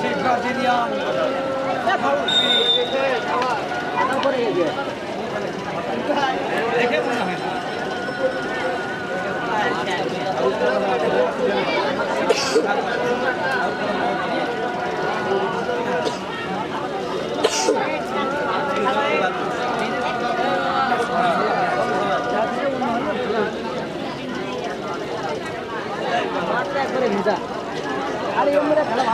সেই ব্রাজিলিয়ান দেখে মনে হয় মাথার মধ্যে তুলে দেন ওই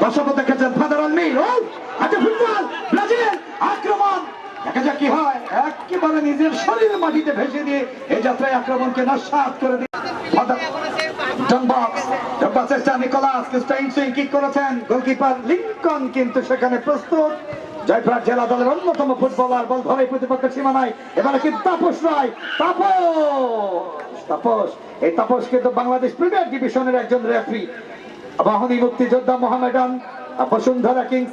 বসন্ত দেখেছেন ফাদারাল মিল। ও হাতে ফুটবল, ব্রাজিল, আক্রমণ। দেখা যাক কি হয়। একেবারে নিজের শরীর মাটিতে ভেসে দিয়ে এই যাত্রায় আক্রমণকে নস্বাত করে দিয়ে ফাদার- ডব্বা চেষ্টা নিকোলাস ক্রিস্টাইন সুইং কিক করেছেন। গোলকিপার লিঙ্কন কিন্তু সেখানে প্রস্তুত। জয়পুরহাট জেলা দলের অন্যতম ফুটবলার, বল ধরে প্রতিপক্ষের সীমানায় এবারে কিন্তু তাপস রায়? তাপস! তাপস! এই তাপস কিন্তু বাংলাদেশ প্রিমিয়ার ডিভিশনের একজন রেফারি। বাহনী মুক্তিযোদ্ধা মোহামেডান বসুন্ধরা কিংস।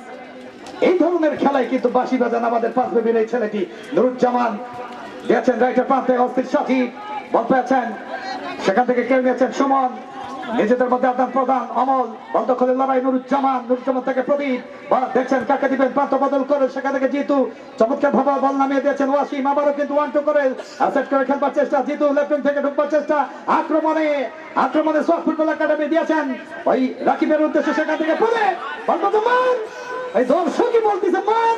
এই ধরনের খেলায় কিন্তু বাসি বাজান আমাদের পাঁচ বেবির এই ছেলেটি। নুরুজ্জামান দিয়েছেন রাইটের প্রান্তে, অস্থির সাথী। বল পেয়েছেন। সেখান থেকে কেড়ে নিয়েছেন সুমন। নিজেদের মধ্যে আদান প্রদান অমল বন্ধ করে লড়াই নুরুজ্জামান নুরুজ্জামান থেকে প্রদীপ দেখছেন কাকে দিবেন প্রান্ত বদল করে সেখান থেকে জিতু, চমৎকার ভাবে বল নামিয়ে দিয়েছেন ওয়াসিম, আবারও কিন্তু ওয়ান টু করে সেট করে খেলবার চেষ্টা, জিতু লেফট থেকে ঢুকবার চেষ্টা, আক্রমণে আক্রমণে সফট ফুটবল একাডেমি দিয়েছেন, ওই রাকিবের উদ্দেশ্যে সেখান থেকে পড়ে, বল তো মান এই দর্শকই বলতেছে মান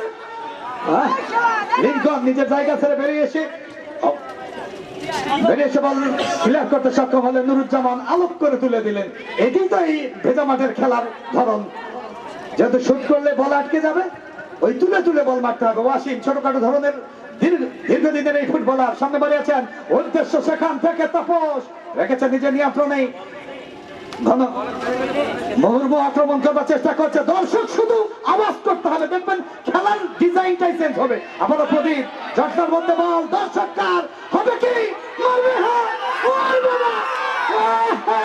লিঙ্কন নিজের জায়গা ছেড়ে বেরিয়ে এসে করতে সক্ষম হলে নুরুজ্জামান আলোক করে তুলে দিলেন। এটি তো এই ভেজা মাঠের খেলার ধরন। যেহেতু শুট করলে বল আটকে যাবে, ওই তুলে তুলে বল মারতে হবে। ওয়াসিম ছোটখাটো ধরনের দীর্ঘ- দীর্ঘদিনের এই ফুটবলার সামনে বাড়িয়েছেন উদ্দেশ্য সেখান থেকে তাপস। রেখেছেন নিজের নিয়ন্ত্রণে। ঘন মুহুর্মু আক্রমণ করবার চেষ্টা করছে দর্শক শুধু আওয়াজ করতে হবে দেখবেন খেলার ডিজাইনটাই চেঞ্জ হবে আবারও প্রদীপ জটনার মধ্যে বল দর্শক কার হবে কি মারবে হ্যাঁ মারবে না আহা!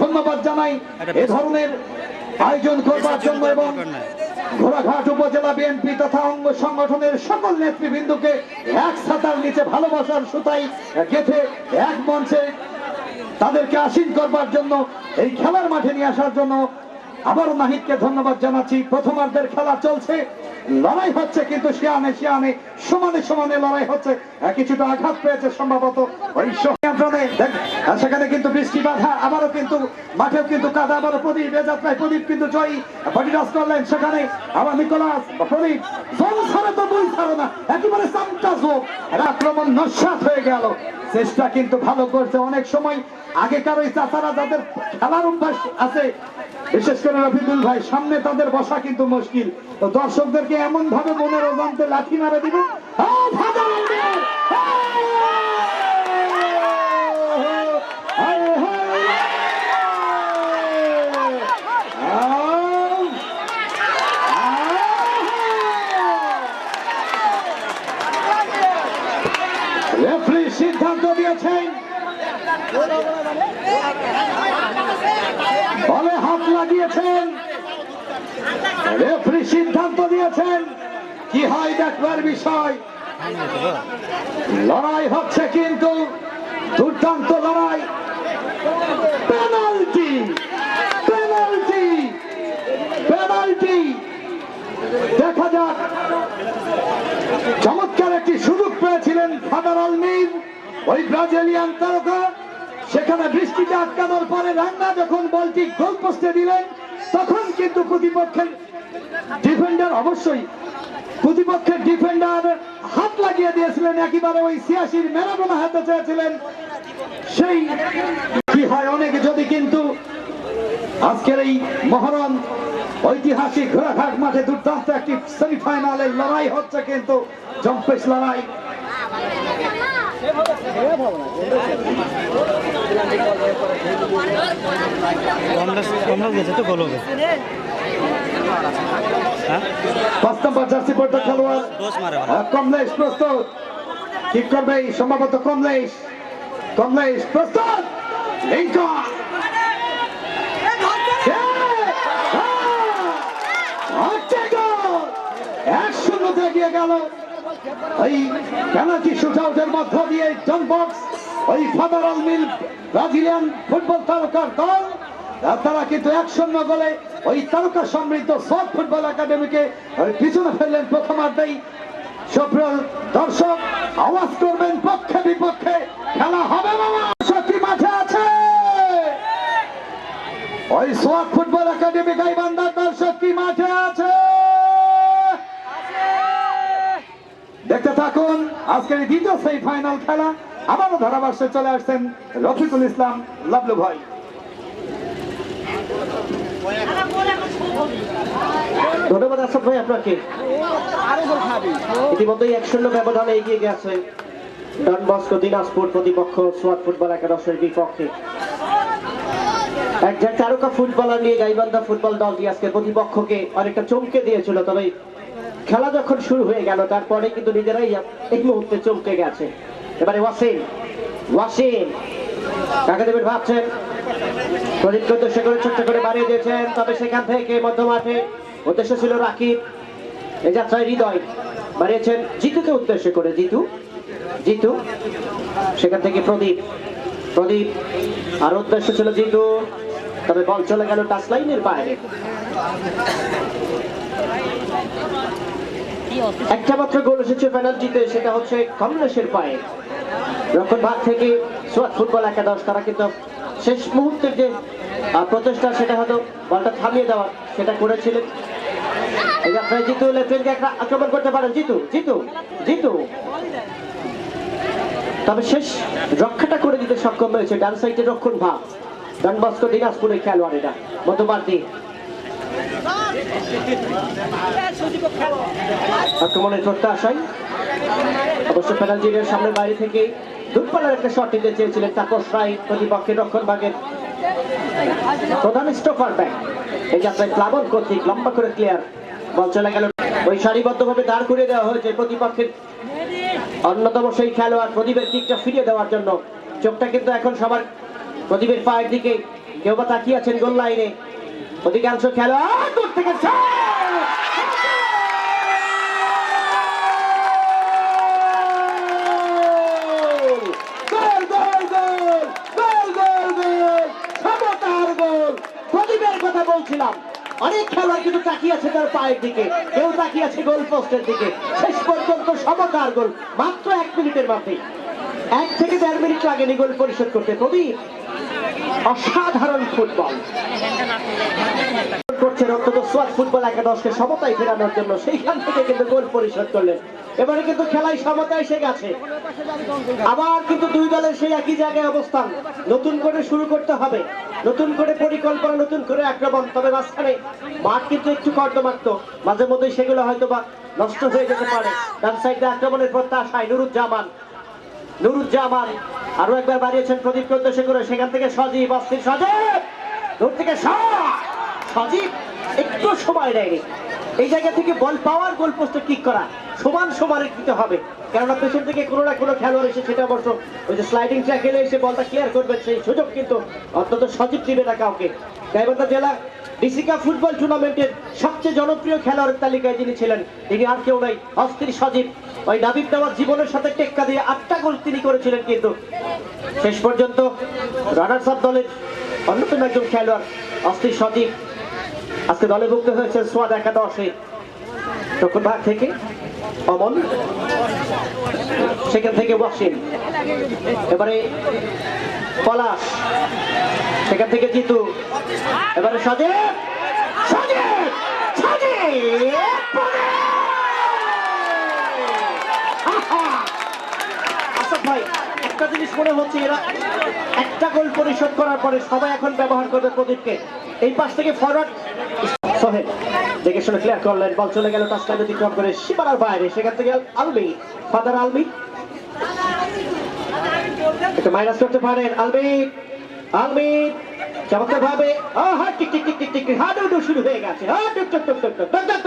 ধন্যবাদ জানাই। এ ধরনের আয়োজন করবার জন্য এবং ঘোড়াঘাট উপজেলা বিএনপি তথা অঙ্গ সংগঠনের সকল নেতৃবৃন্দকে এক ছাতার নিচে ভালোবাসার সুতাই গেথে এক মঞ্চে তাদেরকে আসীন করবার জন্য, এই খেলার মাঠে নিয়ে আসার জন্য আবারও নাহিদকে ধন্যবাদ জানাচ্ছি। প্রথমার্ধের খেলা চলছে। লড়াই হচ্ছে কিন্তু শিয়ানে শিয়ানে, সমানে সমানে লড়াই হচ্ছে। কিছুটা আঘাত পেয়েছে সম্ভবত। ওই নিয়ন্ত্রণে সেখানে কিন্তু বৃষ্টি বাধা, আবারও কিন্তু, মাঠেও কিন্তু কাদা, আবারও প্রদীপ, এ যাত্রায় প্রদীপ কিন্তু জয়ী। বডিরাজ করলেন সেখানে, আবার নিকোলাস, প্রদীপ ছাড়া তো বই ছাড়ো না, একেবারে সামটা জোন আক্রমণ নস্বাত হয়ে গেল। চেষ্টা কিন্তু ভালো করছে অনেক সময়। আগেকার ওই চাচারা যাদের খেলার অভ্যাস আছে, বিশেষ করে রফিকুল ভাই, সামনে তাদের বসা কিন্তু মুশকিল। তো দর্শকদেরকে এমন ভাবে মনের অজান্তে লাঠি মারা দিবে! হায়, হায়! রেফারি সিদ্ধান্ত দিয়েছেন বলে হাত লাগিয়েছেন রেফারি সিদ্ধান্ত দিয়েছেন কি হয় দেখবার বিষয়? লড়াই হচ্ছে কিন্তু দুর্দান্ত লড়াই। Penalty penalty penalty. দেখা যাক। চমৎকার একটি সুযোগ পেয়েছিলেন ফাদার আলমির ওই ব্রাজিলিয়ান তারকা। সেখানে বৃষ্টিতে আটকানোর পরে রান্না যখন বলটি গোল পোস্টে দিলেন তখন কিন্তু প্রতিপক্ষের ডিফেন্ডার অবশ্যই, প্রতিপক্ষের ডিফেন্ডার হাত লাগিয়ে দিয়েছিলেন একেবারে ওই ছিয়াশির ম্যারাডোনা হাতে চেয়েছিলেন। সেই কি হয় অনেকে, যদি কিন্তু আজকের এই মহরম ঐতিহাসিক ঘোড়াঘাট মাঠে দুর্দান্ত একটি সেমিফাইনালের লড়াই হচ্ছে কিন্তু জম্পেশ লড়াই। কমলেশ গেছে তো গোল হবে। হ্যাঁ? পাঁচ নম্বর জার্সি পর্দা খেলোয়াড়। কমলেশ প্রস্তুত। কি করবে এই সম্ভবত কমলেশ। কমলেশ প্রস্তুত। লিঙ্কন এক এগিয়ে গেল। ওই পেনাল্টি শুট মধ্য দিয়ে জন বক্স ওই ফাদার আলমিল ব্রাজিলিয়ান ফুটবল তারকার দল, তারা কিন্তু এক শূন্য গোলে ওই তারকা সমৃদ্ধ সব ফুটবল একাডেমিকে পিছনে ফেললেন প্রথমার্ধেই। সুপ্রিয় দর্শক, আওয়াজ করবেন পক্ষে বিপক্ষে, খেলা হবে শক্তি মাঠে আছে? ওই সোয়াক ফুটবল একাডেমি গাইবান্ধার দর্শক কি মাঠে আছে? দেখতে থাকুন, আজকের দ্বিতীয় সেই ফাইনাল খেলা। আবারও ধারাভাষ্যে চলে আসছেন রফিকুল ইসলাম, লাবলু ভাই। ধন্যবাদ আসাদ ভাই আপনাকে। ইতিমধ্যেই এক শূন্য ব্যবধানে এগিয়ে গেছে ডন বস্কো দিনাজপুর প্রতিপক্ষ সোয়াট ফুটবল একাদশের বিপক্ষে। একজন তারকা ফুটবলার নিয়ে গাইবান্ধা ফুটবল দলটি আজকে প্রতিপক্ষকে অনেকটা চমকে দিয়েছিল, তবে খেলা যখন শুরু হয়ে গেল, তারপরে কিন্তু নিজেরাই এই মুহূর্তে চমকে গেছে। এবারে ওয়াসিম ওয়াসিম, কাকে দেবেন ভাবছেন? উদ্দেশ্য করে বাড়িয়ে দিয়েছেন, তবে সেখান থেকে ছিল রাকিব। যাত্রায় হৃদয় জিতুকে করে, জিতু জিতু, সেখান থেকে প্রদীপ। প্রদীপ ছিল জিতু, তবে বল চলে গেল টাচ লাইনের বাইরে। একটা মাত্র গোল এসেছে পেনাল্টিতে, সেটা হচ্ছে কমলেশের পায়ে। রক্ষণ ভাগ থেকে সোয়াট ফুটবল একাদশ, তারা কিন্তু শেষ মুহূর্তের যে প্রচেষ্টা, সেটা হয়তো বলটা থামিয়ে দেওয়ার সেটা করেছিলেন। জিতু আক্রমণ করতে পারেন। জিতু জিতু জিতু। তবে শেষ রক্ষাটা করে দিতে সক্ষম হয়েছে ডান সাইডে রক্ষণ ভাগ। ডান বস্কো দিনাজপুরের খেলোয়াড়েরা। মধ্যমার্থী আক্রমণের প্রত্যাশায় অবশ্য পেনাল্টির সামনে বাইরে থেকে দূরপাল্লার একটা শট নিতে চেয়েছিলেন তাপস রায় প্রতিপক্ষের রক্ষণ ভাগের প্রধান স্টপার ব্যাক এই যাত্রায় প্লাবন কর্তৃক লম্বা করে ক্লিয়ার বল চলে গেল। ওই সারিবদ্ধভাবে দাঁড় করিয়ে দেওয়া হয়েছে প্রতিপক্ষের অন্যতম সেই খেলোয়াড় প্রদীপের কিকটা ফিরিয়ে দেওয়ার জন্য। চোখটা কিন্তু এখন সবার প্রদীপের পায়ের দিকে। কেউ বা তাকিয়ে আছেন গোল লাইনে অধিকাংশ খেলোয়াড় দূর থেকে কথা বলছিলাম। অনেক খেলোয়াড় কিন্তু তাকিয়ে আছে তার পায়ের দিকে। কেউ তাকিয়ে আছে গোল পোস্টের দিকে। শেষ পর্যন্ত সমকার গোল। মাত্র এক মিনিটের মধ্যে। এক থেকে দেড় মিনিট লাগেনি গোল পরিশোধ করতে। প্রদীপ অসাধারণ ফুটবল। করছেন অন্তত সোয়াট ফুটবল একাদশকে সমতায় ফেরানোর জন্য। সেইখান থেকে কিন্তু গোল পরিশোধ করলেন। এবারে কিন্তু খেলায় সমতা এসে গেছে। আবার কিন্তু দুই দলের সেই একই জায়গায় অবস্থান। নতুন করে শুরু করতে হবে। নতুন করে পরিকল্পনা, নতুন করে আক্রমণ। তবে মাঝখানে মাঠ কিন্তু একটু কর্দমাক্ত। মাঝে মধ্যে সেগুলো হয়তো বা নষ্ট হয়ে যেতে পারে। ডান সাইডে আক্রমণের প্রত্যাশায় নুরুজ্জামান। নুরুজ্জামান আরও একবার বাড়িয়েছেন প্রদীপকে উদ্দেশ্য করে। সেখান থেকে সজীব, অস্থির সজীব। দূর থেকে! সজীব। একটু সময় নেয়নি। এই জায়গা থেকে বল পাওয়ার গোল পোস্টে কিক করা। সমান সমানে দিতে হবে। কেননা পেছন থেকে কোনো না কোনো খেলোয়াড় এসে সেটা অবশ্য ওই যে স্লাইডিং ট্র্যাকেলে এসে বলটা ক্লিয়ার করবেন সেই সুযোগ কিন্তু অন্তত সজীব দিবে না কাউকে। গাইবান্ধা জেলা ডিসিকা ফুটবল টুর্নামেন্টের সবচেয়ে জনপ্রিয় খেলোয়াড়ের তালিকায় যিনি ছিলেন, তিনি আর কেউ নাই। অস্থির সজীব। ওই নাবিব দেওয়ার জীবনের সাথে টেক্কা দিয়ে আটটা গোল তিনি করেছিলেন কিন্তু শেষ পর্যন্ত রানার্স আপ দলের অন্যতম একজন খেলোয়াড় অস্থির সজীব আজকে দলে ভুক্ত হয়েছে সোয়াদ একাদশে। তখন ভাগ থেকে অমন সেখান থেকে ওয়াসিম। এবারে পলাশ, সেখান থেকে জিতু। এবারে সজীব সজীব সজীব! ভাই, একটা জিনিস মনে হচ্ছে এরা একটা গোল পরিশোধ করার পরে সবাই এখন ব্যবহার করবে প্রদীপকে। এই পাশ থেকে ফরওয়ার্ড সোহেল, দেখে শুনে ক্লিয়ার করলেন বল চলে গেল টাচটা অতিক্রম করে সীমানার বাইরে, সেখান থেকে আলমি ফাদার আলমি। একটু মাইনাস করতে পারেন, আলমি আলমি চমৎকার ভাবে হাট হ্যাঁ, টিক টিক টিক টিক টিক হাডুডু শুরু হয়ে গেছে হাট টুক টুক টুক টুক টুক টুক।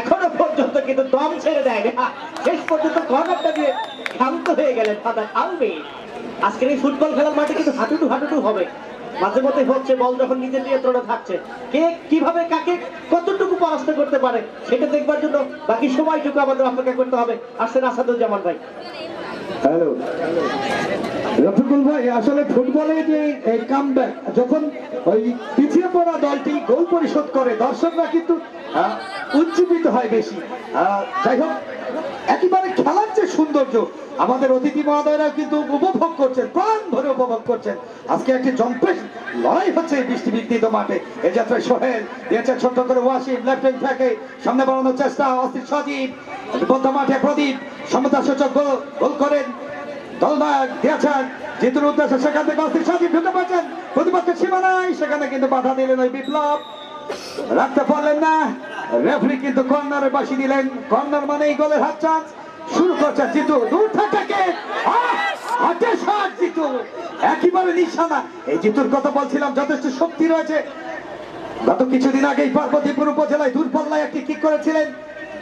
এখনও পর্যন্ত কিন্তু দম ছেড়ে দেয়নি। হা, শেষ পর্যন্ত কর্নারটা দিয়ে ক্ষান্ত হয়ে গেলেন ফাদার আলমি। আজকের এই ফুটবল খেলার মাঠে কিন্তু হাঁটুটু হাঁটুটু হবে। মাঝে মধ্যে হচ্ছে বল যখন নিজের নিয়ন্ত্রণে থাকছে কে কীভাবে কাকে কতটুকু পরাস্ত করতে পারে সেটা দেখবার জন্য বাকি সময়টুকু আমাদের অপেক্ষা করতে হবে। আসেন আসাদুজ্জামান ভাই। হ্যালো। রফিকুল ভাই আসলে ফুটবলে যে এই কাম যখন ওই পিছিয়ে পড়া দলটি গোল পরিশোধ করে, দর্শকরা কিন্তু উজ্জীবিত হয় বেশি। যাই হোক, একেবারে খেলার যে সৌন্দর্য, আমাদের অতিথি মহোদয়রা কিন্তু উপভোগ করছেন, প্রাণ ধরে উপভোগ করছেন। আজকে একটি জম্পেশ, লড়াই হচ্ছে এই বৃষ্টি বিঘ্নিত মাঠে। এ যাত্রায় সোহেল দিয়েছে ছোট্ট করে ওয়াসিম লেফট উইং থেকে সামনে বাড়ানোর চেষ্টা, অস্থির সজীব, বদ্ধ মাঠে প্রদীপ, সমতা সূচক গোল গোল করেন দলনায়ক দিয়েছেন, জিতুর উদ্দেশ্যে সেখান থেকে অস্থির সজীব ঢুকে পাচ্ছেন প্রতিপক্ষের সীমানায় সেখানে কিন্তু বাধা দিলেন ওই বিপ্লব। রাখতে পারলেন না, রেফারি কিন্তু কর্নারে বাসি দিলেন। কর্নার মানেই গোলের হাত চান্স। শুরু করছে জিতু, দূর থেকে! হাতে শট জিতু। একেবারে নিশানা। এই জিতুর কথা বলছিলাম, যথেষ্ট শক্তি রয়েছে। গত কিছুদিন আগেই পার্বতীপুর উপজেলায় দূরপাল্লায় একটি কিক করেছিলেন।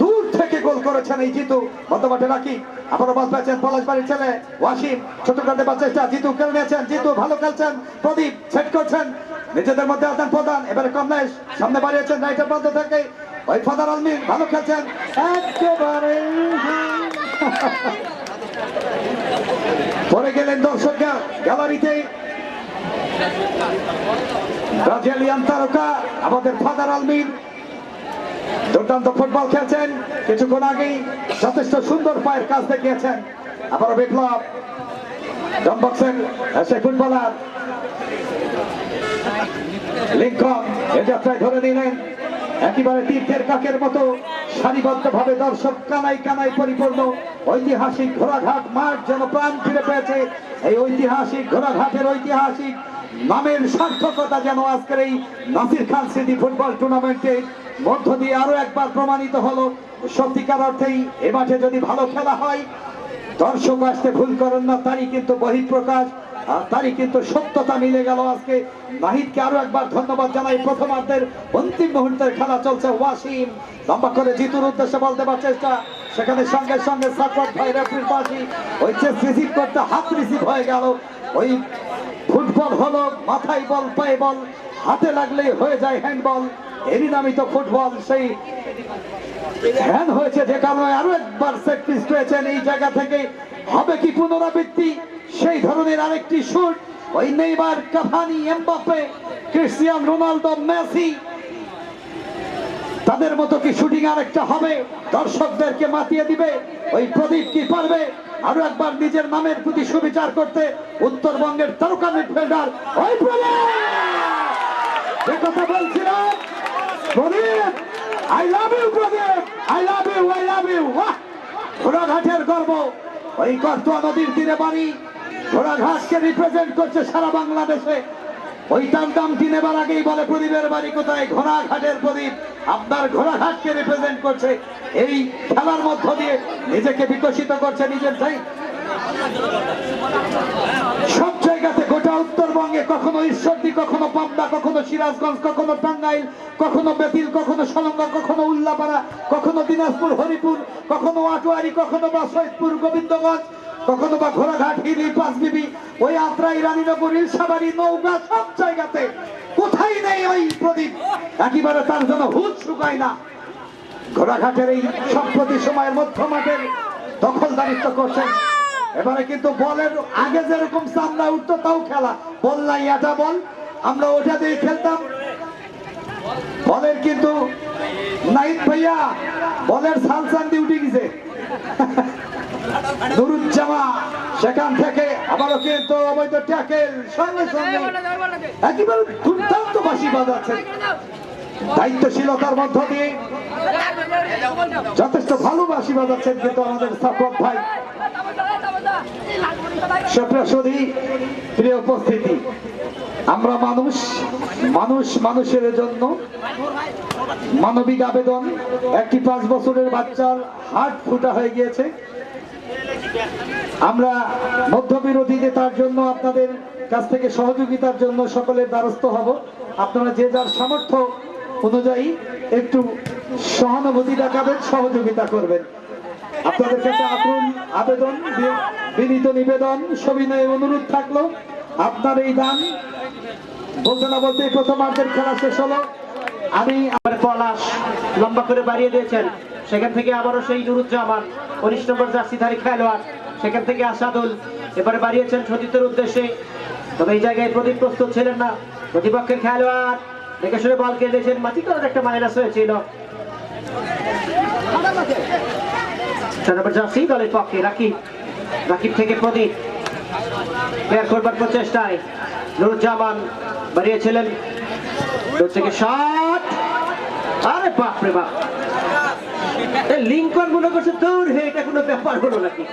দূর থেকে গোল করেছেন এই জিতু। বর্তমানে রাখি আবারও বাস পেয়েছেন পলাশবাড়ির ছেলে ওয়াসিম। করে দেবার চেষ্টা, জিতু কেড়ে নিয়েছেন, জিতু ভালো খেলছেন। প্রদীপ সেট করছেন। নিজেদের মধ্যে আদান প্রদান। এবারে কমলেশ সামনে বাড়িয়েছেন, রাইটের মধ্যে থেকে। ওই ফাদার আলমিন ভালো খেলছেন। একেবারে পরে গেলেন দর্শকরা গ্যালারিতে। ব্রাজিলিয়ান তারকা, আমাদের ফাদার আলমিন দুর্দান্ত ফুটবল খেলছেন। কিছুক্ষণ আগেই যথেষ্ট সুন্দর পায়ের কাজ দেখিয়েছেন। আবারও বিপ্লব ডমবক্সের সেই ফুটবলার লিঙ্কন এ যাত্রায় ধরে নিলেন। একেবারে তীর্থের কাকের মতো সারিবদ্ধ ভাবে দর্শক কানাই কানাই পরিপূর্ণ ঐতিহাসিক ঘোড়াঘাট মাঠ যেন প্রাণ ফিরে পেয়েছে। এই ঐতিহাসিক ঘোড়াঘাটের ঐতিহাসিক নামের সার্থকতা যেন আজকের এই নাসির খান স্মৃতি ফুটবল টুর্নামেন্টে মধ্য দিয়ে আরও একবার প্রমাণিত হলো, সত্যিকার অর্থেই এ মাঠে যদি ভালো খেলা হয়, দর্শক আসতে ভুল করেন না, তারই কিন্তু বহিঃপ্রকাশ, আর তারই কিন্তু সত্যতা মিলে গেল আজকে। নাহিদকে আরও একবার ধন্যবাদ জানাই প্রথমার্ধের অন্তিম মুহূর্তের খেলা চলছে ওয়াসিম। লম্বা করে জিতুর উদ্দেশ্যে বল দেবার চেষ্টা, সেখানে সঙ্গে সঙ্গে সাকর ভাই পাশি ওই চেস রিসিভ করতে হাত রিসিভ হয়ে গেল। ওই ফুটবল হলো, মাথায় বল, পায়ে বল হাতে লাগলেই হয়ে যায় হ্যান্ডবল এরই নামই তো ফুটবল সেই ধ্যান হয়েছে যে কারণে আরও একবার সেট পিস পেয়েছেন এই জায়গা থেকে। হবে কি পুনরাবৃত্তি? সেই ধরনের আরেকটি শুট ওই Neymar Cavani Mbappe Cristiano Ronaldo, Messi. তাদের মতো কি শুটিং আরেকটা হবে? দর্শকদেরকে মাতিয়ে দিবে? ওই প্রদীপ কি পারবে? আরও একবার নিজের নামের প্রতি সুবিচার করতে উত্তরবঙ্গের তারকা মিডফিল্ডার, ওই প্রদীপ! কথা বলছিলাম। Pradip I love you Pradip. I love you I love you ঘোড়াঘাটের গর্ব। ওই কর্তুয়া নদীর তীরে বাড়ি। ঘোড়াঘাটকে রিপ্রেজেন্ট করছে সারা বাংলাদেশে। ওই তার দামটি নেবার আগেই বলে, প্রদীপের বাড়ি কোথায়? ঘোড়াঘাটের প্রদীপ। আপনার ঘোড়াঘাটকে রিপ্রেজেন্ট করছে। এই খেলার মধ্য দিয়ে নিজেকে বিকশিত করছে নিজের চাই সব জায়গাতে উত্তরবঙ্গে কখনো ঈশ্বরদী, কখনো পাবনা, কখনো সিরাজগঞ্জ, কখনো টাঙ্গাইল, কখনো বেতিল, কখনো সলঙ্গা, কখনো উল্লাপাড়া, কখনো দিনাজপুর, হরিপুর, কখনো আটোয়ারি, কখনো বা সৈয়দপুর, গোবিন্দগঞ্জ, কখনো বা ঘোড়াঘাট, হিলি, পাঁচবিবি, ওই আত্রাই, রানীনগর ইলসাবাড়ি নৌকা সব জায়গাতে। কোথায় নেই ওই প্রদীপ? একেবারে তার জন্য হুদ শুকায় না। ঘোড়াঘাটের এই সম্প্রতি সময়ের মধ্য মাঠের দখলদারিত্ব করছেন এবারে কিন্তু বলের আগে যেরকম সামনে উঠতো তাও খেলা। বল নাই, এটা বল। আমরা ওটা দিয়ে খেলতাম। বলের কিন্তু নাইট ভাইয়া বলের সালসান দিয়ে উঠে গেছে। সেখান থেকে আবারও কিন্তু সঙ্গে সঙ্গে দায়িত্বশীলতার মধ্য দিয়ে যথেষ্ট ভালোবাসি বাজাচ্ছেন কিন্তু আমাদের সাফর ভাই। প্রিয় উপস্থিতি, আমরা মানুষ মানুষ মানুষের জন্য মানবিক আবেদন, একটি পাঁচ বছরের বাচ্চার হার্ট ফুটা হয়ে গিয়েছে। আমরা মধ্যবিরোধীদের তার জন্য, আপনাদের কাছ থেকে সহযোগিতার জন্য সকলের দ্বারস্থ হব। আপনারা যে যার সামর্থ্য অনুযায়ী একটু সহানুভূতি দেখাবেন, সহযোগিতা করবেন। আপনাদের কাছে আকুল আবেদন বিনীত নিবেদন, সবিনয় অনুরোধ থাকল। আপনার এই দান, বলতে না বলতে প্রথমার্ধের খেলা শেষ হলো। আমি আমার পলাশ লম্বা করে বাড়িয়ে দিয়েছেন। সেখান থেকে আবারও সেই নুরুজ্জামান, উনিশ নম্বর জার্সিধারী খেলোয়াড়। সেখান থেকে আসাদুল এবারে বাড়িয়েছেন সতীর্থের উদ্দেশ্যে। তবে এই জায়গায় প্রদীপ প্রস্তুত ছিলেন না। প্রতিপক্ষের খেলোয়াড়, দেখে শুনে বল কেটেছেন মাটি করার একটা মাইনাস হয়েছিল। ছয় নম্বর জার্সি দলের পক্ষে, রাকিব রাকিব থেকে প্রদীপ। প্লেয়ার করবার প্রচেষ্টায় নুরুজ্জামান বাড়িয়েছিলেন। থেকে শট আরে বাপ রে বাপ। লিঙ্কন মনে করছে দৌড় হে এটা কোনো ব্যাপার হলো নাকি?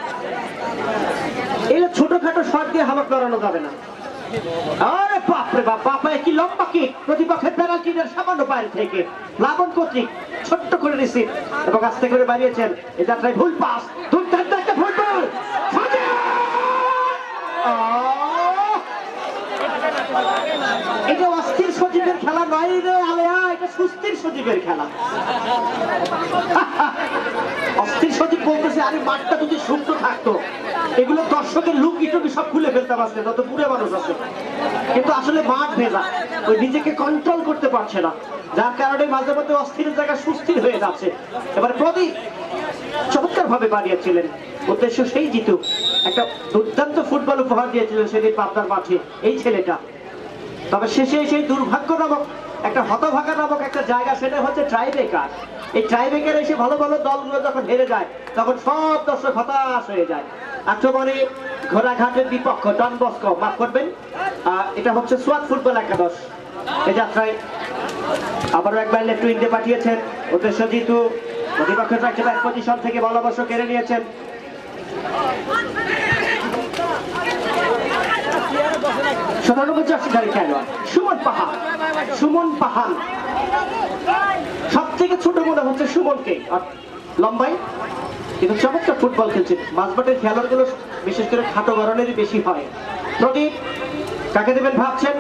এগুলো ছোটখাটো শট দিয়ে হামক লড়ানো যাবে না। আরে বাপ রে বাপ বাপা কি লম্বা কি প্রতিপক্ষের পেনাল্টির সামান্য বাইরে থেকে। লাবণ কর্তৃক ছোট্ট করে রিসিভ এবং আস্তে করে বাড়িয়েছেন। এই যাত্রায় ভুল পাস দুর্দান্ত একটা ফুটবল এটা অস্থির সজীবের খেলা নয় রে আলেয়া, এটা সুস্থির সজীবের খেলা। অস্থির সজীব বলতেছে, আরে মাঠটা যদি সুস্থ থাকতো, এগুলো দর্শকের লুকি টুকি সব খুলে ফেলতে পারছে যত পুরে মানুষ আছে। কিন্তু আসলে মাঠ ভেজা, ওই নিজেকে কন্ট্রোল করতে পারছে না, যার কারণে মাঝে মধ্যে অস্থির জায়গা সুস্থির হয়ে যাচ্ছে। এবার প্রদীপ চমৎকার ভাবে বানিয়েছিলেন, উদ্দেশ্য সেই জিতু, একটা দুর্দান্ত ফুটবল উপহার দিয়েছিলেন সেদিন পাবনার মাঠে, এই ছেলেটা। তবে শেষে সেই দুর্ভাগ্য নামক, একটা হতভাগা নামক একটা জায়গা, সেটা হচ্ছে ট্রাইবেকার এই ট্রাইবেকার এসে ভালো ভালো দলগুলো যখন হেরে যায়, তখন সব দর্শক হতাশ হয়ে যায়। আক্রমণে ঘোড়াঘাটের বিপক্ষ, ডন বস্কো, মাফ করবেন। এটা হচ্ছে সোয়াত ফুটবল একাদশ। এই যাত্রায় আবারও একবার লেফট উইন্ডে পাঠিয়েছেন। উদ্দেশ্য জিতু। প্রতিপক্ষ ট্রাকছে ব্যাক পজিশন থেকে বল কেড়ে নিয়েছেন। সাতানব্বই জার্সিধারী খেলোয়াড়। সুমন পাহাড়। সুমন পাহাড়। সব থেকে ছোট মনে হচ্ছে সুমনকে। আর লম্বাই? কিন্তু চমৎকার ফুটবল খেলছে। মাঝমাঠের খেলোয়াড়গুলো বিশেষ করে খাটো গরনেরই বেশি হয়। প্রদীপ, কাকে দেবেন ভাবছেন?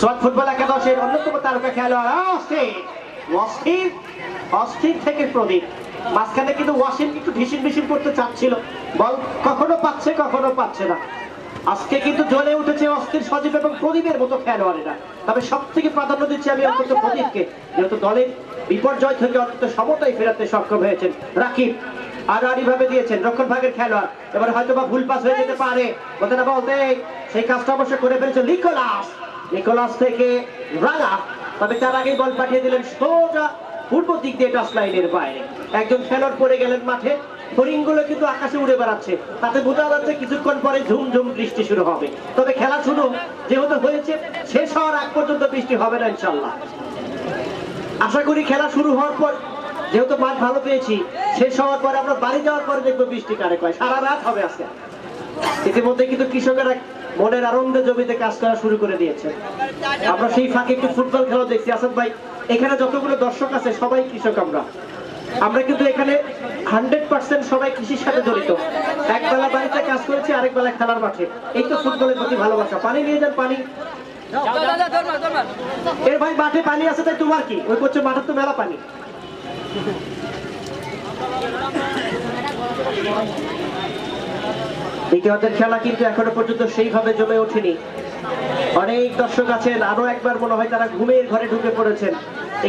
সোয়াট ফুটবল একাদশের অন্যতম তারকা খেলোয়াড়। অস্থির অস্থির অস্থির থেকে প্রদীপ। মাঝখানে কিন্তু ওয়াসিম একটু ঢিসিন ঢিসিন করতে চাচ্ছিল। বল কখনো পাচ্ছে কখনো পাচ্ছে না। আজকে কিন্তু জ্বলে উঠেছে অস্থির সজীব এবং প্রদীপের মতো খেলোয়াড়েরা। তবে সব থেকে প্রাধান্য দিচ্ছি আমি অন্তত প্রদীপকে যেহেতু দলের বিপর্যয় থেকে অন্তত সমতায় ফেরাতে সক্ষম হয়েছেন রাকিব। আড়াআড়ি ভাবে দিয়েছেন রক্ষণ ভাগের খেলোয়াড়। এবার হয়তো বা ভুল পাস হয়ে যেতে পারে। বলতে না বলতে সেই কাজটা অবশ্য করে ফেলেছে নিকোলাস। নিকোলাস থেকে রাঙা তবে তার আগেই বল পাঠিয়ে দিলেন সোজা পূর্ব দিক দিয়ে টাচ লাইনের বাইরে। একজন খেলোয়াড় পড়ে গেলেন মাঠে হরিণগুলো কিন্তু আকাশে উড়ে বেড়াচ্ছে। তাতে বোঝা যাচ্ছে কিছুক্ষণ পরে ঝুমঝুম বৃষ্টি শুরু হবে। তবে খেলা শুরু, যেহেতু হয়েছে, শেষ হওয়ার আগ পর্যন্ত বৃষ্টি হবে না ইনশাল্লাহ আশা করি খেলা শুরু হওয়ার পর, যেহেতু মাঠ ভালো পেয়েছি, শেষ হওয়ার পরে আমরা বাড়ি যাওয়ার পরে দেখব বৃষ্টি কারে কয়। সারা রাত হবে আজকে। ইতিমধ্যে কিন্তু কৃষকেরা মনের আনন্দে জমিতে কাজ করা শুরু করে দিয়েছে। আমরা সেই ফাঁকে একটু ফুটবল খেলা দেখছি। আসাদ ভাই, এখানে যতগুলো দর্শক আছে, সবাই কৃষক আমরা। আমরা কিন্তু এখানে হান্ড্রেড পার্সেন্ট সবাই কৃষির সাথে জড়িত। এক বেলা বাড়িতে কাজ করেছি আরেক বেলা খেলার মাঠে। এই তো ফুটবলের প্রতি ভালোবাসা। পানি নিয়ে যান, পানি। এর ভাই, মাঠে পানি আছে, তাই তোমার কি? ওই করছে মাঠের তো মেলা পানি। দ্বিতীয়ার্ধের খেলা কিন্তু এখনও পর্যন্ত সেইভাবে জমে ওঠেনি। অনেক দর্শক আছেন, আরও একবার মনে হয় তারা ঘুমের ঘরে ঢুকে পড়েছেন।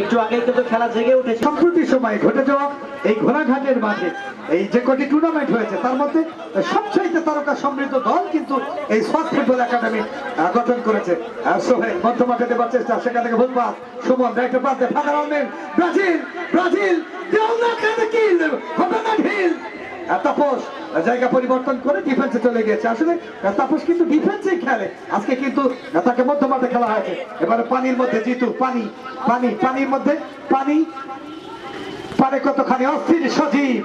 একটু আগেই কিন্তু খেলা জেগে উঠেছে। সম্প্রতি সময় ঘটে যাওয়া এই ঘোড়াঘাটের মাঠে এই যে কটি টুর্নামেন্ট হয়েছে, তার মধ্যে সবচাইতে তারকা সমৃদ্ধ দল কিন্তু এই সোয়াত ফুটবল একাডেমি গঠন করেছে। সোহেল মধ্য মাঠে দেবার চেষ্টা, সেখান থেকে ফুটপাত সুমন রাইটের প্রান্তে ফাঁকা রাউন্ডেন ব্রাজিল ব্রাজিল হবে না ঢিল? তাপস, জায়গা পরিবর্তন করে ডিফেন্সে চলে গিয়েছে। আসলে, তাপস কিন্তু ডিফেন্সে খেলে। আজকে কিন্তু তাকে মধ্য মাঠে খেলা হয়েছে। এবারে পানির মধ্যে জিতু, পানি পানি, পানির মধ্যে, পানি পারে কতখানি অস্থির সজীব।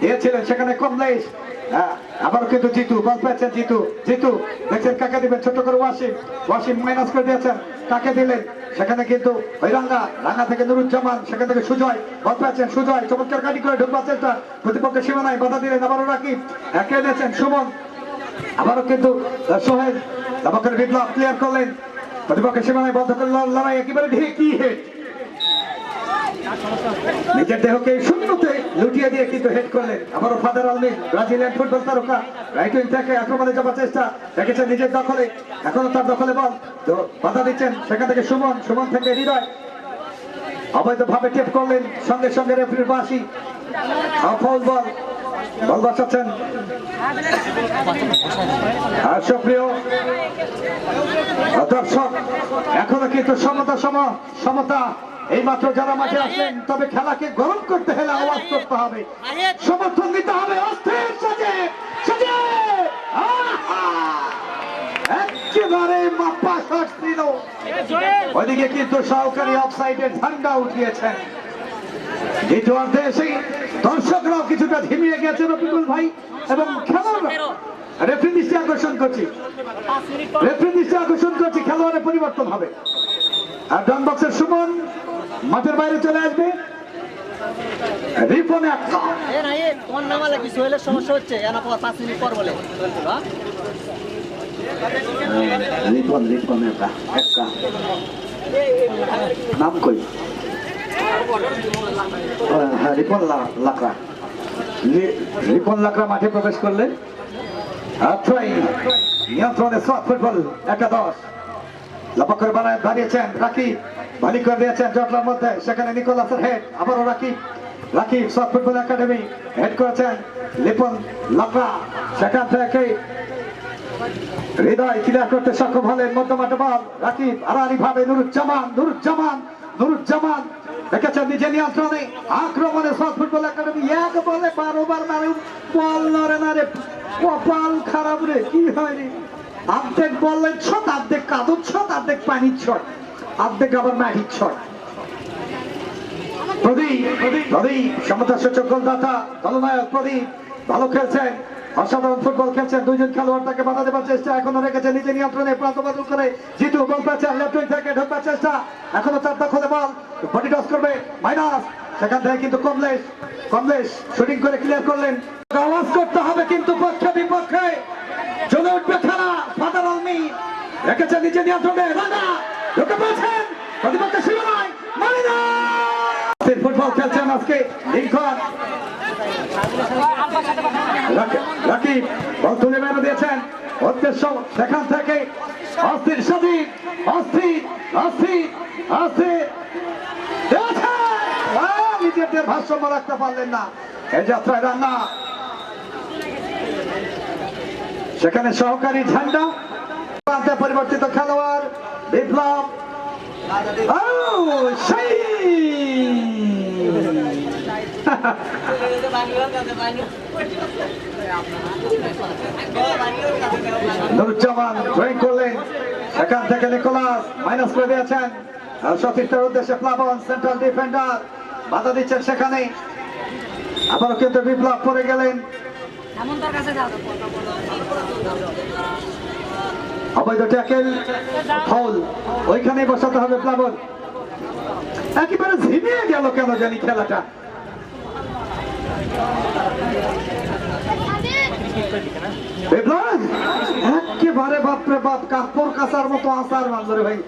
দিয়েছিলেন সেখানে কমলেশ। হ্যাঁ, আবারও কিন্তু জিতু বল পেয়েছেন জিতু। জিতু দেখছেন কাকে দিবেন? ছোট করে ওয়াসিম। ওয়াসিম মাইনাস করে দিয়েছেন। কাকে দিলেন? সেখানে কিন্তু ওই রাঙ্গা রাঙ্গা থেকে নুরুজ্জামান সেখান থেকে সুজয়। বল পেয়েছেন সুজয়। চমৎকার কাটি করে ঢুকবার চেষ্টা প্রতিপক্ষের সীমানায় বাধা দিলেন আবারও রাকিব। একে দিয়েছেন সুমন। আবারও কিন্তু সোহেল। দাবাকের বিপ্লব ক্লিয়ার করলেন। প্রতিপক্ষের সীমানায় বন্ধ করলেন লড়াই একেবারে ঢেকি হেড নিজের দেহকে শূন্যতে লুটিয়ে দিয়ে কিন্তু হেড করলেন। আবারও ফাদার আলমিন ব্রাজিলিয়ান ফুটবল তারকা রাইট উইং থেকে আক্রমণে যাবার চেষ্টা রেখেছেন নিজের দখলে। এখনও তার দখলে বল। তো বাধা দিচ্ছেন সেখান থেকে সুমন সুমন থেকে হৃদয়। অবৈধভাবে টেপ করলেন, সঙ্গে সঙ্গে রেফারির বাসি ফাউল বল বল বাঁচাচ্ছেন। দর্শক, এখনও কিন্তু সমতা সম সমতা এই মাত্র যারা মাঠে আসেন তবে খেলাকে গরম করতে হলে আওয়াজ করতে হবে। সমর্থন দিতে হবে অস্থির সাজে সাজে! একেবারে মাপা শট ছিল। ওইদিকে কিন্তু সহকারী অফসাইডের ঝান্ডা উঠিয়েছেন। দ্বিতীয় অর্ধে এসে দর্শকরাও কিছুটা ধিমিয়ে গেছে রফিকুল ভাই এবং খেলোয়াড়। রেফারি দৃষ্টি আকর্ষণ করছি। রেফারি দৃষ্টি আকর্ষণ করছি খেলোয়াড়ের পরিবর্তন হবে। আর ডান বক্সের সুমন। মাঠের বাইরে চলে আসবে। রিপনে একটা এ না। এ তোমার নামালে কি সোহেলের সমস্যা হচ্ছে এনা পর পাঁচ মিনিট পর বলে? রিপন রিপন একটা একটা নাম কই? রিপন লা- লাকড়া। লি- রিপন লাকড়া মাঠে প্রবেশ ট্রাই নিয়ন্ত্রণে সৎ ফুটবল একাদশ লম্বা করে বানায় দাঁড়িয়েছেন রাকিব। ভালি করে দিয়েছেন জটলার মধ্যে, সেখানে নিকোলাসের হেড আবারও রাকিব। রাকিব সৎ ফুটবল একাডেমি হেড করেছেন, লিপন লাকড়া, সেখান থেকে হৃদয় ক্লিয়ার করতে সক্ষম হলেন মধ্যমাঠে বল, রাকিব আড়াআড়ি ভাবে নুরুজ্জামান নুরুজ্জামান নুরুজ্জামান, দেখেছেন নিজে নিয়ন্ত্রণে, আক্রমণে সাউথ ফুটবল একাডেমি এক বলে বারো বার মারে, বল নড়ে না রে কপাল খারাপ রে, কি হয় রে? অর্ধেক বললেন ছট অর্ধেক কাদর ছট অর্ধেক পানির ছট অর্ধেক আবার মাটির ছট প্রদীপ প্রদীপ সমতা সূচক গোলদাতা দলনায়ক প্রদীপ ভালো খেলছেন, অসাধারণ ফুটবল খেলছেন, দুইজন খেলোয়াড় বাধা দেবার চেষ্টা এখনও রেখেছে, নিজে নিয়ন্ত্রণে প্রান্ত বদল করে, জিতু বল পাচ্ছেন লেফট উইং থেকে ঢোকবার চেষ্টা, এখনও তার দখলে বল বডি টস করবে মাইনাস সেখান থেকে কিন্তু কমলেশ কমলেশ শুটিং করে ক্লিয়ার করলেন আওয়াজ করতে হবে কিন্তু পক্ষে বিপক্ষে, চলে উঠবে খেলা, ফাদার আলমি, রেখেছে নিজে নিয়ন্ত্রণে রানা ঢুকে প্রতিপক্ষের সীমানায় মাইনাস ফুটবল খেলছেন আজকে রাকিব বল তুলে দিয়েছেন। উদ্দেশ্য সেখান থেকে। অস্থির সদীপ অস্থির অস্থির অস্থির। নিজেদের ভারসাম্য রাখতে পারলেন না। এই যাত্রায় রান্না সেখানে সহকারী ঝান্ডা। পরিবর্তিত খেলোয়াড়। বিপ্লব। নুরুজ্জামান ড্রয়িং করলেন সেখান থেকে নিকোলাস মাইনাস করে দিয়েছেন। সতীর্থের উদ্দেশ্যে প্লাবন সেন্ট্রাল ডিফেন্ডার বাধা দিচ্ছেন সেখানে। আবারও কিন্তু বিপ্লব পড়ে গেলেন। অবৈধ ট্যাকেল ফাউল ওইখানেই বসাতে হবে প্লাবন। একেবারে ঝিমিয়ে গেল কেন জানি খেলাটা। একেবারে বাপরে বাপ, কাপড় কাচার মতো আসার মানজরে ভাই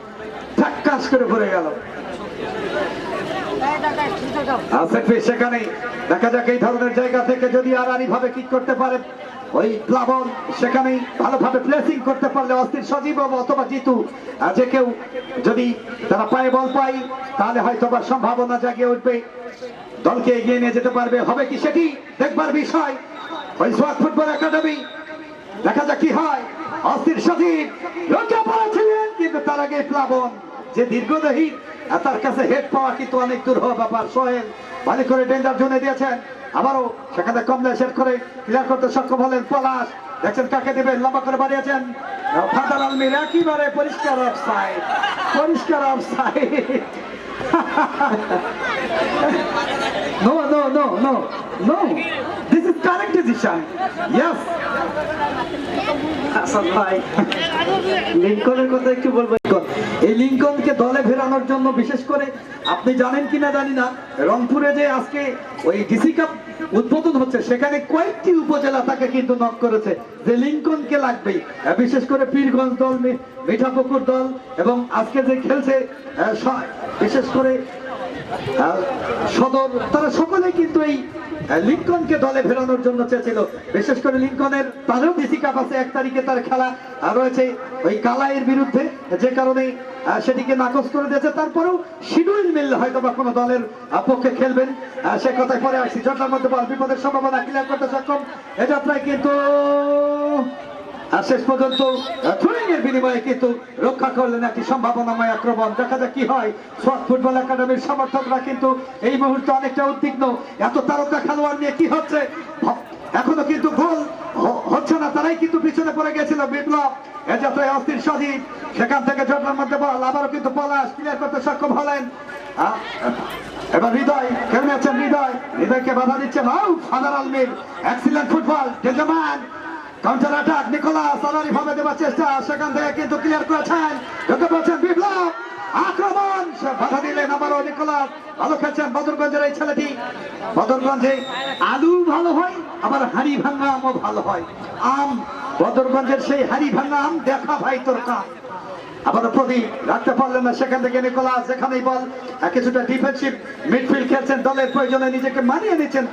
ঠাক্কাস করে পড়ে গেল। আসেফি সেখানে দেখা যাক এই ধরনের জায়গা থেকে যদি আর ভাবে কিক করতে পারে, ওই প্লাবন সেখানেই ভালোভাবে প্লেসিং করতে পারলে অস্থির সজীব অথবা জিতু। যে কেউ যদি তারা পায়ে বল পায়, তাহলে হয়তো বা সম্ভাবনা জাগিয়ে উঠবে। দলকে এগিয়ে নিয়ে যেতে পারবে। হবে কি সেটি? দেখবার বিষয়। ওই সোয়াট ফুটবল একাডেমি। দেখা যাক কি হয়। অস্থির সজীব রক্ষা পড়েছিলেন, কিন্তু তার আগে প্লাবন, যে দীর্ঘদেহী আর তার কাছে হেড পাওয়া কিন্তু অনেক দূর হওয়া ব্যাপার। সোহেল ভালো করে ডেঞ্জার জুনে দিয়েছেন। আবারও সেখানে কমলে সেট করে ক্লিয়ার করতে সক্ষম হলেন পলাশ। দেখছেন কাকে দেবেন? লম্বা করে বাড়িয়েছেন। ফাদার আলমির একেবারে পরিষ্কার অফ সাইড পরিষ্কার offside No, no, no, no, no. This is correct decision. Yes. Hasan ভাই। লিঙ্কনের কথা একটু বলব এই লিঙ্কনকে দলে ফেরানোর জন্য বিশেষ করে, আপনি জানেন কিনা জানি না, রংপুরে যে আজকে ওই ডিসি কাপ উদ্বোধন হচ্ছে, সেখানে কয়েকটি উপজেলা তাকে কিন্তু নক করেছে, যে লিঙ্কনকে লাগবেই বিশেষ করে পীরগঞ্জ দল মিঠাপুকুর দল, এবং আজকে যে খেলছে বিশেষ করে সদর, তারা সকলে কিন্তু এই লিঙ্কনকে দলে ফেরানোর জন্য চেয়েছিল। বিশেষ করে লিঙ্কনের তারও বেশি কাপ আছে, এক তারিখে তার খেলা রয়েছে ওই কালাইয়ের বিরুদ্ধে। যে কারণে সেটিকে নাকচ করে দিয়েছে। তারপরেও শিডিউল মিললে হয়তো বা কোনো দলের পক্ষে খেলবেন। সে কথায় পরে আসছি। জটার মধ্যে বিপদের সম্ভাবনা ক্লিয়ার করতে সক্ষম এ যাত্রায় কিন্তু আর শেষ পর্যন্ত থ্রোয়িং এর বিনিময়ে কিন্তু রক্ষা করলেন একটি সম্ভাবনাময় আক্রমণ। দেখা যাক কি হয়। সোয়াট ফুটবল একাডেমির সমর্থকরা কিন্তু এই মুহূর্তে অনেকটা উদ্বিগ্ন। এত তারকা খেলোয়াড় নিয়ে কি হচ্ছে? এখনও কিন্তু গোল হচ্ছে না। তারাই কিন্তু পিছনে পড়ে গেছিল বিপ্লব। এ যাত্রায় অস্থির সজীব সেখান থেকে জটার মধ্যে বল। আবারও কিন্তু পলাশ ক্লিয়ার করতে সক্ষম হলেন। এবার হৃদয়। খেলে আছেন হৃদয়। হৃদয়কে বাধা দিচ্ছেন আউট ফাদার আলমির। এক্সিলেন্ট ফুটবল ডেজমান কাউন্টার অ্যাটাক নিকোলাস সালারি ভাবে দেওয়ার চেষ্টা, সেখান থেকে কিন্তু ক্লিয়ার করেছেন। ঢুকে পড়ছেন বিপ্লব। আক্রমণ বাধা দিলেন আবারও নিকোলাস। ভালো খেলছেন বদরগঞ্জের এই ছেলেটি। বদরগঞ্জে আলু ভালো হয়, আবার হাড়ি ভাঙা আমও ভালো হয়। আম বদরগঞ্জের সেই হাড়ি ভাঙা আম দেখা ভাই তোর কাম আবার প্রদীপ রাখতে পারলেন না, সেখান থেকে নিকোলাস, যেখানেই বল কিছুটা ডিফেন্সিভ মিডফিল্ড খেলছেন, দলের প্রয়োজনে নিজেকে মানিয়ে নিচ্ছেন।